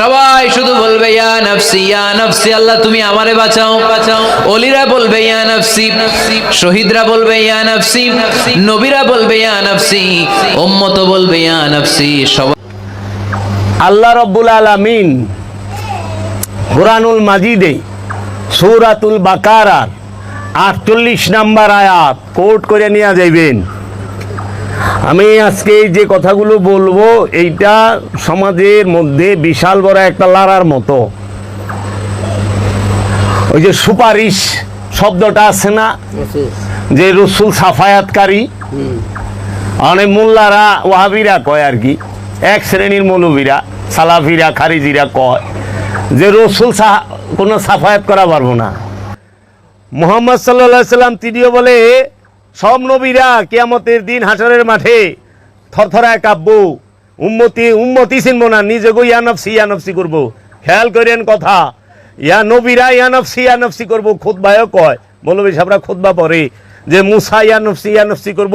সবাই শুধু বলবে, ইয়া নফসি ইয়া নফসি, আল্লাহ তুমি আমারে বাঁচাও। বাঁচাও অলিরা বলবে, ইয়া নফসি। শহীদরা বলবে, ইয়া নফসি। নবীরা বলবে, ইয়া নফসি। উম্মত বলবে, ইয়া নফসি। সবাই আল্লাহ রব্বুল আলামিন কোরআনুল মাজিদে সৌরাতুল বাকারার আটচল্লিশ নাম্বার আয়াত কোট করে নিয়ে যাইবেন। আমি আজকে এই যে কথাগুলো বলব, এইটা সমাজের মধ্যে বিশাল বড় একটা লারার মতো। ওই যে সুপারিশ শব্দটা আছে না? যে রসুল সাফায়াতকারী অনেক মোল্লারা, ওয়াহাবিরা কয় আর কি, এক শ্রেণির মৌলবীরা, সালাফিরা, খারিজিরা কয় যে রসুল কোনো সাফায়াত করা পারব না। মোহাম্মদ সাল্লা সাল্লাম তিনিও বলে সব নবীরা কিয়ামতের দিন হাসরের মাঠে থরথরায় কাব্য উম্মতি উম্মতি চিনবো না, নিজে গো ইয়ানফসি ইয়ানফসি করব। খেয়াল করেন কথা, ইয়া নবীরা ইয়ানফসি ইয়ানফসি করব খুদবায়ও কয়। মৌলবী সাহেবরা খুদবা পরে যে মুসা ইয়ানফসি ইয়ানফসি করব,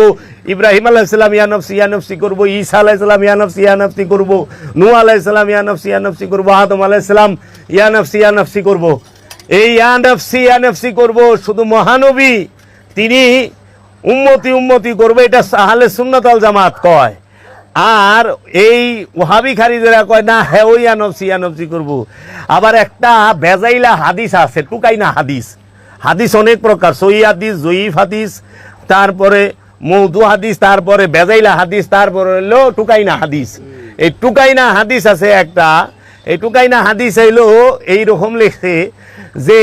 ইব্রাহিম আলাইসালাম ইয়ানফসি ইয়ানফসি করব, ঈসা আলাইসালাম ইয়ানফসি ইয়ানফসি করব নূ আলাইসালাম ইয়ানফসি ইয়ানফসি করব, আদম আলাইসালাম ইয়ানফসি ইয়ানফসি করব। এই ইয়ানফসি ইয়ানফসি করব, শুধু মহানবী, তিনি উম্মতি উম্মতি করবে, এটা সাহালে সুন্নতল জামাত কয়। আর এই ওহাবি খারিজেরা কয়, না হ্যাঁ ওই আনবসি আনবসি করব। আবার একটা বেজাইলা হাদিস আছে টুকাই না হাদিস। হাদিস অনেক প্রকার সই হাদিস, জয়ীফ হাদিস, তারপরে মৌদু হাদিস, তারপরে বেজাইলা হাদিস, তারপরে হলো টুকাইনা হাদিস। এই টুকাইনা হাদিস আছে একটা, এই টুকাই টুকাইনা হাদিস হইল এইরকম লিখছে যে,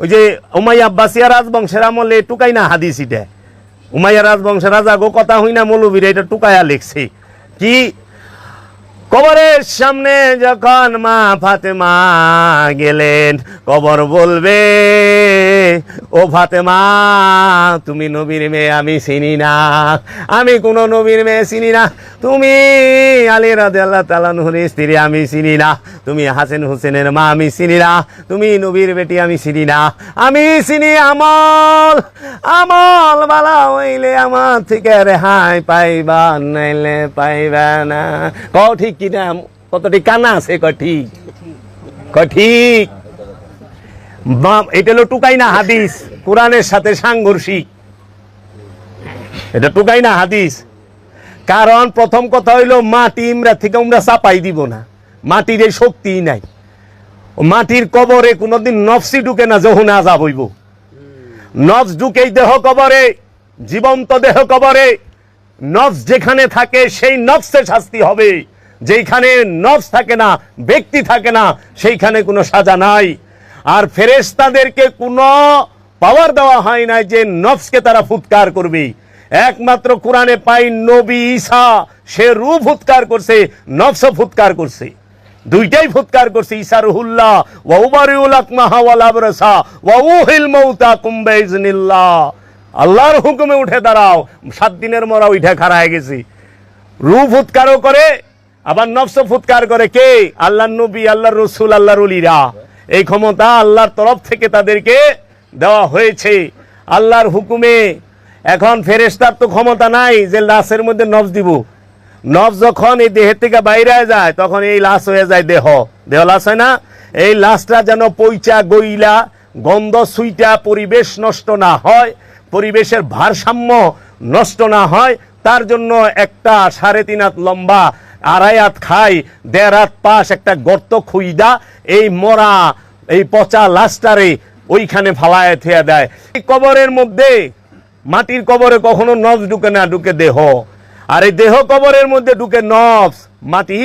ওই যে উমাইয়া আব্বাসিয়া রাজবংশের আমলে টুকাইনা হাদিস এটা। উমাইয়া রাজবংশের রাজা গো, কথা হই না মৌলবীরা, এটা টুকায়া লিখছে। কি? কবরের সামনে যখন মা ফাতেমা গেলেন, কবর বলবে, ও ফাতেমা, তুমি নবীর মেয়ে, আমি চিনি না। আমি কোন নবীর মেয়ে চিনি না। তুমি আলী রাদে আল্লাহ স্ত্রী, আমি চিনি না। তুমি হাসেন হুসেনের মা, আমি চিনি না। তুমি নবীর বেটি, আমি চিনি না। আমি চিনি আমল। আমল বালা হইলে আমার থেকে রেহাই পাইবা, নাইলে পাইবা না। ক ঠিক কি কিনা কতটি কানা আছে? ক ঠিক। ক ঠিক। এটা হলো টুকাই না হাদিস। কোরআনের সাথে সাংঘর্ষিক। এটা টুকাই না হাদিস। কারণ প্রথম কথা হইল, মাটি ইমরা থেকে আমরা চাপাই দিব না। মাটির এই শক্তি নাই। মাটির কবরে কোনোদিন নফসি ঢুকে না যখন আজাব হইব নফস ঢুকেই দেহ কবরে, জীবন্ত দেহ কবরে। নফস যেখানে থাকে, সেই নফসে শাস্তি হবে। যেখানে নফস থাকে না, ব্যক্তি থাকে না, সেইখানে কোনো সাজা নাই। আর ফেরেশতাদেরকে কোনো পাওয়ার দেওয়া হয় না যে নফসকে তারা ফুৎকার করবে। একমাত্র কোরআনে পাই নবী ঈসা, সে রূপ ফুৎকার করছে নফস ফুৎকার করছে। দুইটাই ফুৎকার করছে ঈসা রুহুল্লাহ ওয়া উবারিউল আকমাহা ওয়াল আবরাসা, ওয়া উহিল মাউতা কুম্বা ইজনিল্লাহ আল্লাহর হুকুমে উঠে দাঁড়াও, সাত দিনের মরা উঠে খাড়া হয়ে গেছি। রূপ ফুৎকারও করে, আবার নফস ফুৎকার করে কে? আল্লাহ নবী আল্লাহ রসুল আল্লাহ রলিরা এই ক্ষমতা আল্লাহর তরফ থেকে তাদেরকে দেওয়া হয়েছে। আল্লাহর হুকুমে এখন ফেরেশতার তো ক্ষমতা নাই যে লাশের মধ্যে নফস দিব। নফস যখন এই দেহের থেকে বাইরে যায়, তখন এই লাশ হয়ে যায় দেহ। দেহ লাশ হয় না? এই লাশটা যেন পইচা, গইলা, গন্ধ, সুইটা, পরিবেশ নষ্ট না হয়, পরিবেশের ভারসাম্য নষ্ট না হয়, তার জন্য একটা সাড়ে তিন হাত লম্বা, আড়াই হাত খাই, দেড় হাত পাশ একটা গর্ত খুইদা, এই মরা, এই পচা লাশটারে ওইখানে ফালায় থেয়া দেয়। এই কবরের মধ্যে মাটির কবরে কখনো নজ ঢুকে না, ঢুকে দেহ। আর এই দেহ কবরের মধ্যে ঢুকে নফস, মাটি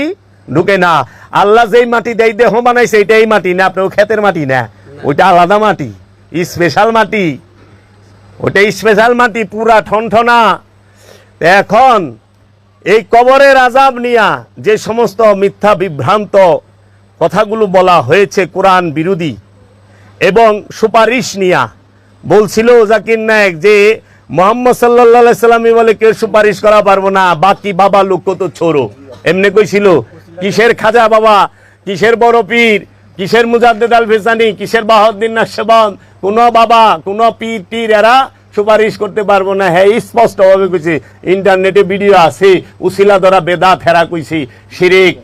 ঢুকে না। আল্লাহ যেই মাটি দেয় দেহ বানাইছে এটাই মাটি না, আপনার ক্ষেতের মাটি না। ওইটা আলাদা মাটি স্পেশাল মাটি। ওটা স্পেশাল মাটি, পুরা ঠনঠনা। এখন এই কবরের আজাব নিয়া যে সমস্ত মিথ্যা বিভ্রান্ত কথাগুলো বলা হয়েছে কোরআন বিরোধী এবং সুপারিশ নিয়া, বলছিল জাকির নায়ক যে মোহাম্মদ সাল্লা সাল্লামই বলে, কেউ সুপারিশ করা পারব না, বাকি বাবা লোক তো ছোড়ো? এমনি কইছিল কিসের খাজা বাবা? কিসের বড় পীর? কিসের মুজাদ্দেদ আল ফেসানি কিসের বাহাউদ্দিন নাকশবন্দ কোন বাবা, কোন পীর টির এরা সুপারিশ করতে পারব না। হ্যাঁ স্পষ্ট ভাবে কইছে, ইন্টারনেটে ভিডিও আছে, উসিলা ধরা বেদা ফেরা কইছি, শিরিক।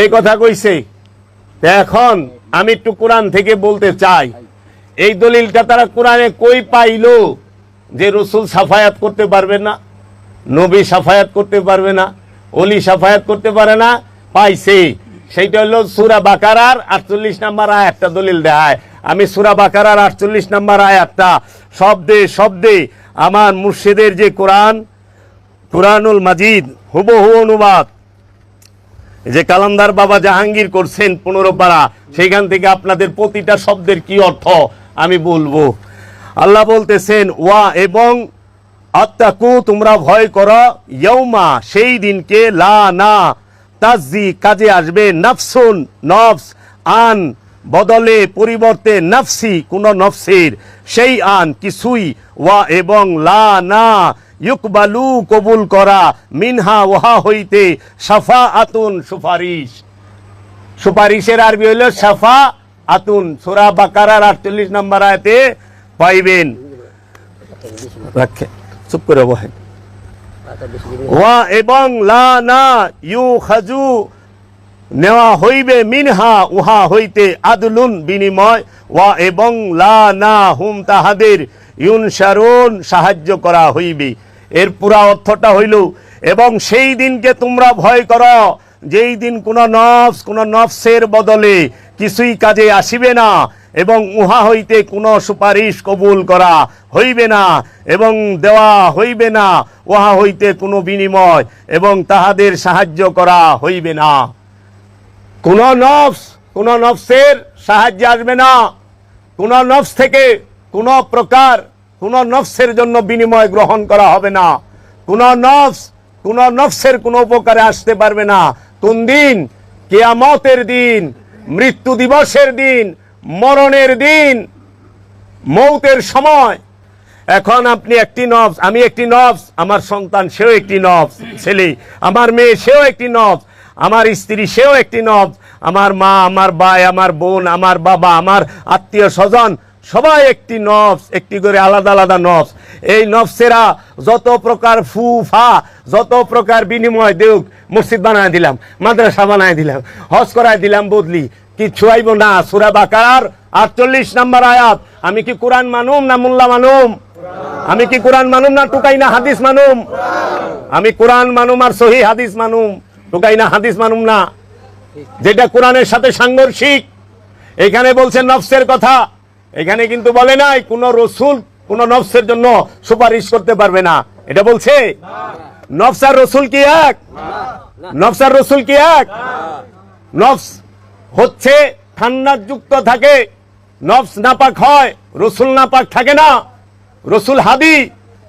এই কথা কইছে। এখন আমি একটু কোরআন থেকে বলতে চাই। এই দলিলটা তারা কোরআনে কই পাইলো? যে রসুল সাফায়াত করতে পারবে না, নবী সাফায়াত করতে পারবে না, অলি সাফায়াত করতে পারে না, পাইছে। সেইটা হলো সুরা বাকারার আটচল্লিশ নাম্বার আয়াতটা দলিল দেয়। আমি সুরা বাকারার আটচল্লিশ নাম্বার আয়াতটা শব্দে শব্দে আমার মুর্শিদের যে কোরআন, কোরআনুল মাজিদ হুবহু অনুবাদ, যে কালান্দার বাবা জাহাঙ্গীর করছেন পনেরো পাড়া সেইখান থেকে আপনাদের প্রতিটা শব্দের কি অর্থ আমি বলব। আল্লাহ বলতেছেন, ওয়া এবং আত্মাকু তোমরা ভয় কর ইয়ৌমা সেই দিনকে লা না তাজি কাজে আসবে, নফসুন, নফস, আন, বদলে পরিবর্তে নফসি, কোন নফসের সেই আন কিছুই, ওয়া এবং লা না, ইউকবালু, কবুল করা, মিনহা ওহা হইতে সাফা আতুন সুপারিশ। সুপারিশের আরবি হইল সাফা আতুন সুরা বাকারার আটচল্লিশ নম্বর আয়তে পাইবেন। রাখে চুপ করে বহেন ওয়া এবং লা না ইউ খাজু নেওয়া হইবে মিনহা উহা হইতে আদলুন বিনিময়। ওয়া এবং লা না হুম তাহাদের ইউনসারুন সাহায্য করা হইবে। এর পুরা অর্থটা হইল এবং সেই দিনকে তোমরা ভয় করো যেই দিন কোন নফস কোন নফসের বদলে কিছুই কাজে আসিবে না। এবং উহা হইতে কোনো সুপারিশ কবুল করা হইবে না এবং দেওয়া হইবে না, উহা হইতে কোনো বিনিময় এবং তাহাদের সাহায্য করা হইবে না। কোন নফস, কোন নফসের সাহায্য আসবে না। কোন নফস থেকে কোন প্রকার কোন নফসের জন্য বিনিময় গ্রহণ করা হবে না। কোন নফস, কোন নফসের কোন উপকারে আসতে পারবে না। কোন দিন? কেয়ামতের দিন, মৃত্যু দিবসের দিন মরণের দিন, মৌতের সময়। এখন আপনি একটি নবস আমি একটি নবস আমার সন্তান সেও একটি নবস ছেলে, আমার মেয়ে সেও একটি নবস আমার স্ত্রী সেও একটি নবস আমার মা, আমার ভাই, আমার বোন, আমার বাবা, আমার আত্মীয় স্বজন, সবাই একটি নবস একটি করে আলাদা আলাদা নবস এই নবসেরা যত প্রকার ফু ফা যত প্রকার বিনিময় দেউক, মসজিদ বানায় দিলাম, মাদ্রাসা বানায় দিলাম, হজ করায় দিলাম বদলি কিচ্ছু আইব না? সুরা বাকার আটচল্লিশ নাম্বার আয়াত। আমি কি কোরআন মানুম না মোল্লা মানুম? আমি কি কোরআন মানুম না টুকাই না হাদিস মানুম? আমি কোরআন মানুম আর সহি হাদিস মানুম। টুকাই না হাদিস মানুম না। যেটা কোরআনের সাথে সাংঘর্ষিক। এখানে বলছে নফসের কথা। এখানে কিন্তু বলে নাই কোন রসুল কোন নফসের জন্য সুপারিশ করতে পারবে না। এটা বলছে? নফসার রসুল কি এক? নফসার রসুল কি এক? নফস হচ্ছে ঠান্ডার যুক্ত থাকে, নফস নাপাক হয়, রসুল নাপাক থাকে না। রসুল হাদি,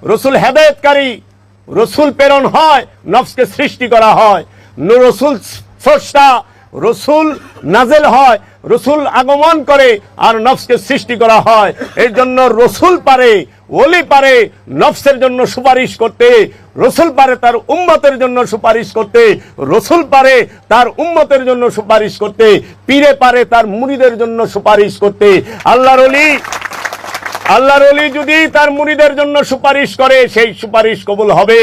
রসুল হেদায়তকারী, রসুল প্রেরণ হয়, নফসকে সৃষ্টি করা হয়। রসুল স্রষ্টা রসুল নাজেল হয়, রসুল আগমন করে আর নফসকে সৃষ্টি করা হয়। এর জন্য রসুল পারে, ওলি পারে নফসের জন্য সুপারিশ করতে, রসুল পারে তার উম্মতের জন্য সুপারিশ করতে, রসুল পারে তার উম্মতের জন্য সুপারিশ করতে, পীরে পারে তার মুড়িদের জন্য সুপারিশ করতে। আল্লাহর অলি আল্লাহর অলি যদি তার মুড়িদের জন্য সুপারিশ করে, সেই সুপারিশ কবুল হবে।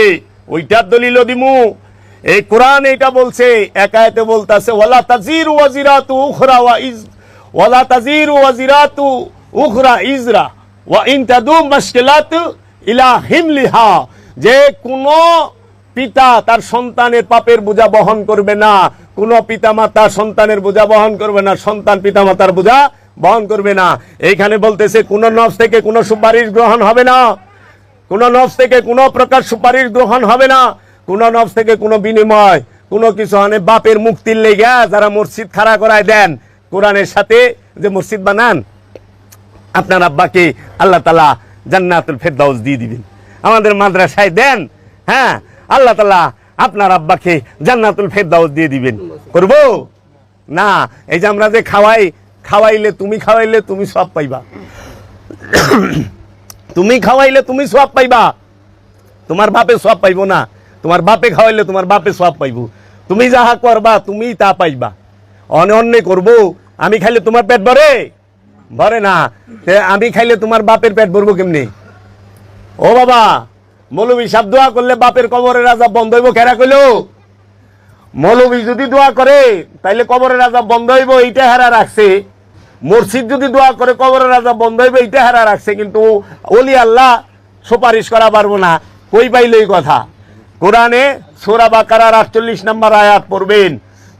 ওইটার দলিল দিমু। এই কোরআন এটা বলছে একায়তে বলতাছে, ওয়ালা তাজির ওয়াজিরাতু উখরা ওয়া ইজ ওয়ালা তাজির ওয়াজিরাতু উখরা ইজরা ওয়া ইন তাদু মুশকিলাত ইলা হিমলিহা যে কোন পিতা তার সন্তানের পাপের বোঝা বহন করবে না, কোন পিতামাতা সন্তানের বোঝা বহন করবে না, সন্তান পিতামাতার বোঝা বহন করবে না। এইখানে বলতেছে, কোন নফস থেকে কোনো সুপারিশ গ্রহণ হবে না, কোন নফস থেকে কোনো প্রকার সুপারিশ গ্রহণ হবে না। কোন নফস থেকে কোনো বিনিময়, কোনো কিছু মানে বাপের মুক্তির লেগে যারা মসজিদ খাড়া করায় দেন। কোরআনের সাথে যে মসজিদ বানান, আপনার আব্বাকে আল্লাহ তালা জান্নাতুল ফেরদাউস দিয়ে দিবেন। আমাদের মাদ্রাসায় দেন হ্যাঁ আল্লাহ তালা আপনার আব্বাকে জান্নাতুল ফেরদাউস দিয়ে দিবেন। করব? না, এই যে আমরা যে খাওয়াই, খাওয়াইলে তুমি খাওয়াইলে তুমি সব পাইবা। তুমি খাওয়াইলে তুমি সব পাইবা। তোমার বাপে সব পাইবো না। তোমার বাপে খাওয়াইলে তোমার বাপে সব পাইব। তুমি যাহা করবা তুমি তা পাইবা। অনে অন্য করব, আমি খাইলে তোমার পেট ভরে? ভরে না। আমি খাইলে তোমার বাপের পেট ভরবো কেমনি? ও বাবা, মৌলবী সাপ দোয়া করলে বাপের কবরের রাজা বন্ধ হইব, কেরা কইলো? মৌলবী যদি দোয়া করে, তাইলে কবরের রাজা বন্ধ হইব, এইটা হারা রাখছে। মসজিদ যদি দোয়া করে, কবরের রাজা বন্ধ হইব, এইটা হারা রাখছে, কিন্তু ওলি আল্লাহ সুপারিশ করা পারব না। কই পাইলে এই কথা? কোরআনে সোরা বাকারার আটচল্লিশ নম্বর আয়াত পড়বেন।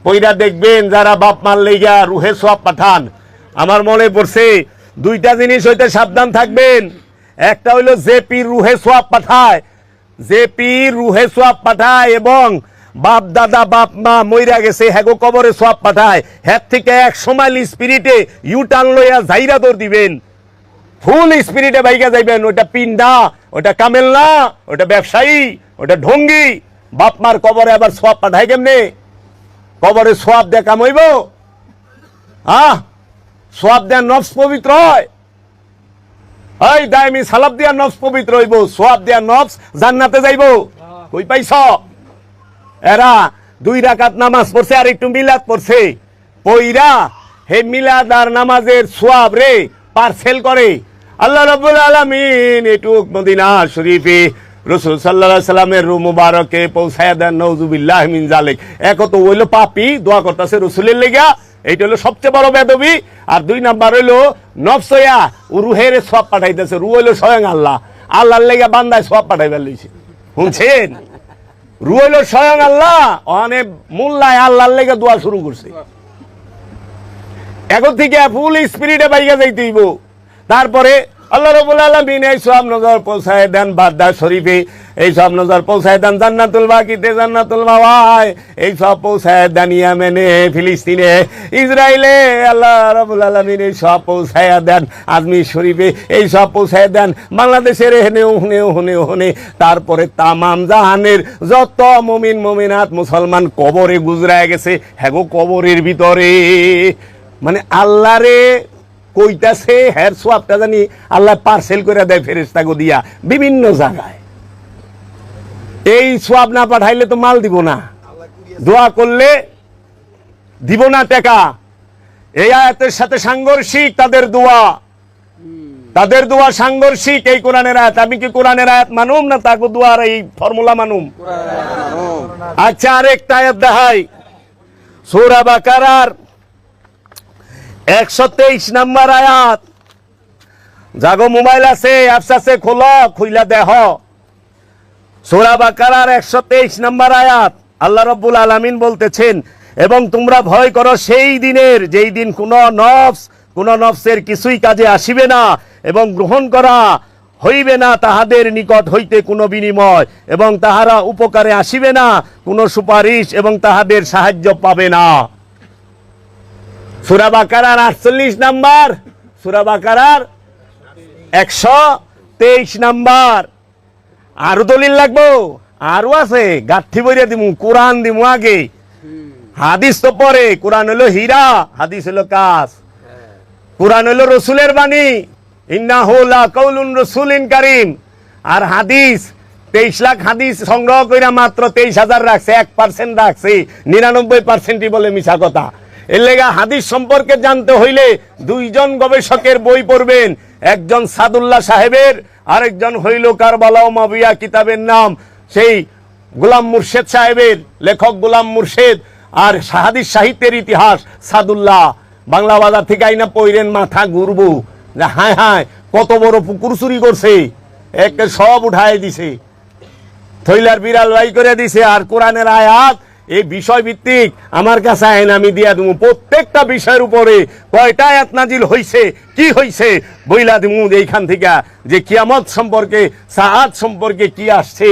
পইরা দেখবেন যারা বাপ মার লেগা রুহে সব পাঠান। আমার মনে পড়ছে, দুইটা জিনিস হইতে সাবধান থাকবেন। একটা হইল জেপি রুহে সোয়াব পাঠায় জেপি রুহে সোয়াব পাঠায় এবং বাপ দাদা, বাপ মা মইরা গেছে, হ্যাগো কবরে সোয়াব পাঠায়। হ্যার থেকে এক সময় স্পিরিটে ইউ টান লইয়া জাইরা দৌড় দিবেন। ফুল স্পিরিটে বাইকা যাইবেন ওটা পিন্ডা ওটা কামেল না ওটা ব্যবসায়ী। ওটা ঢঙ্গি। বাপ মার কবরে আবার সোয়াব পাঠায় কেমনে? কবরে সোয়াব কাম হইব? আহ, সোয়াব দেয়া নফস পবিত্র হয়। ওই দাইমি সালাব দিয়া নফস পবিত্র হইব। সোয়াব দিয়া নফস জান্নাতে যাইব। কই পাইছ? এরা দুই রাকাত নামাজ পড়ছে আর একটু মিলাদ পড়ছে। পইরা হে মিলাদ আর নামাজের সোয়াব রে পার্সেল করে। আল্লাহ রাব্বুল আলামিন এটুক মদিনা শরীফে রসুল সাল্লাহ সাল্লামের রু মুবারকে পৌঁছায় দেন নৌজুবিল্লাহ মিন জালেক এক তো হইল পাপি, দোয়া করতেছে রসুলের লেগা এইটা হলো সবচেয়ে বড় বেদবি। আর দুই নাম্বার হইল নফসয়া ও রুহের সব পাঠাইতেছে রু হইল স্বয়ং আল্লাহ। আল্লাহর লেগে বান্দায় সব পাঠাইবার লইছে শুনছেন? রু হইল স্বয়ং আল্লাহ অনেক মোল্লায় আল্লাহর লেগে দোয়া শুরু করছে। এখন থেকে ফুল স্পিরিটে বাইকে যাইতেইব তারপরে আল্লাহ রবুল আলমিন এই সব নজর পৌঁছায় দেন বাদ্দা শরীফে, এই সব নজর পৌঁছায় দেন জান্নাতুল বাকিতে জান্নাতুল মাওয়ায়, এই সব পৌঁছায় দেন ইয়ামেনে, ফিলিস্তিনে ইসরায়েলে আল্লাহ রবুল আলমিন এই সব পৌঁছায় দেন আজমি শরীফে, এই সব পৌঁছায় দেন বাংলাদেশের হেনে হুনে হুনে হুনে তারপরে তামাম জাহানের যত মমিন মমিনাত মুসলমান কবরে গুজরায় গেছে হ্যাগো কবরের ভিতরে। মানে আল্লাহরে কইতাছে হের সোয়াবটা জানি আল্লাহ পার্সেল করে দেয় ফেরেস্তাগো দিয়া। বিভিন্ন জায়গায়। এই সোয়াব না পাঠাইলে তো মাল দিব না। দোয়া করলে দিব না টাকা। এই আয়াতের সাথে সাংঘর্ষিক তাদের দোয়া। তাদের দোয়া সাংঘর্ষিক এই কোরআনের আয়াত। আমি কি কোরআনের আয়াত মানুম না তাকে দোয়ার এই ফর্মুলা মানুম। আচ্ছা আরেকটা আয়াত দেখাই। সৌরা বাকারার একশো তেইশ নাম্বার আয়াত। জাগো মোবাইল আছে, অ্যাপস আছে, খোলো, খুইলা দেহ। সোরা বাকারার একশো তেইশ নাম্বার আয়াত। আল্লাহ রব্বুল আলামিন বলতেছেন, এবং তোমরা ভয় করো সেই দিনের যেই দিন কোন নফস, কোন নফসের কিছুই কাজে আসিবে না এবং গ্রহণ করা হইবে না তাহাদের নিকট হইতে কোনো বিনিময় এবং তাহারা উপকারে আসিবে না, কোনো সুপারিশ এবং তাহাদের সাহায্য পাবে না। সুরা বাকারার আটচল্লিশ নাম্বার, সুরা বাকারার একশো তেইশ নাম্বার। আরও দলিল লাগবো? আরও আছে, গাঠি বইরে দিমু, কোরআন দিমু আগে। হাদিস তো পরে, কোরআন হলো হীরা, হাদিস হলো কাজ। কোরআন হলো রসুলের বাণী ইন্না হোলা কৌলুন রসুলিন কারিম। আর হাদিস, তেইশ লাখ হাদিস সংগ্রহ কইরা মাত্র তেইশ হাজার রাখছে, এক পার্সেন্ট রাখছে, নিরানব্বই পার্সেন্টই বলে মিছা কথা। এর লেগা হাদিস সম্পর্কে জানতে হইলে দুইজন গবেষকের বই পড়বেন। একজন সাদুল্লাহ সাহেবের, আরেকজন হইল কারবালাও মাবিয়া কিতাবের নাম। সেই গোলাম মুর্শেদ সাহেবের, লেখক গোলাম মুর্শেদ, আর হাদিস সাহিত্যের ইতিহাস সাদুল্লাহ। বাংলা বাজার থেকে আইনা পইরেন মাথা ঘুরবো। যে হায় হায়, কত বড় পুকুর চুরি করছে। একে সব উঠায় দিছে। থইলার বিড়াল বাই করে দিছে, আর কোরআনের আয়াত এই বিষয় ভিত্তিক আমার কাছে আইন আমি দিয়া দিব প্রত্যেকটা বিষয়ের উপরে কয়টা এতনাজিল নাজিল হইছে, কি হইছে, বইলা দিব এইখান থেকে যে কিয়ামত সম্পর্কে সাহাদ সম্পর্কে কি আসছে।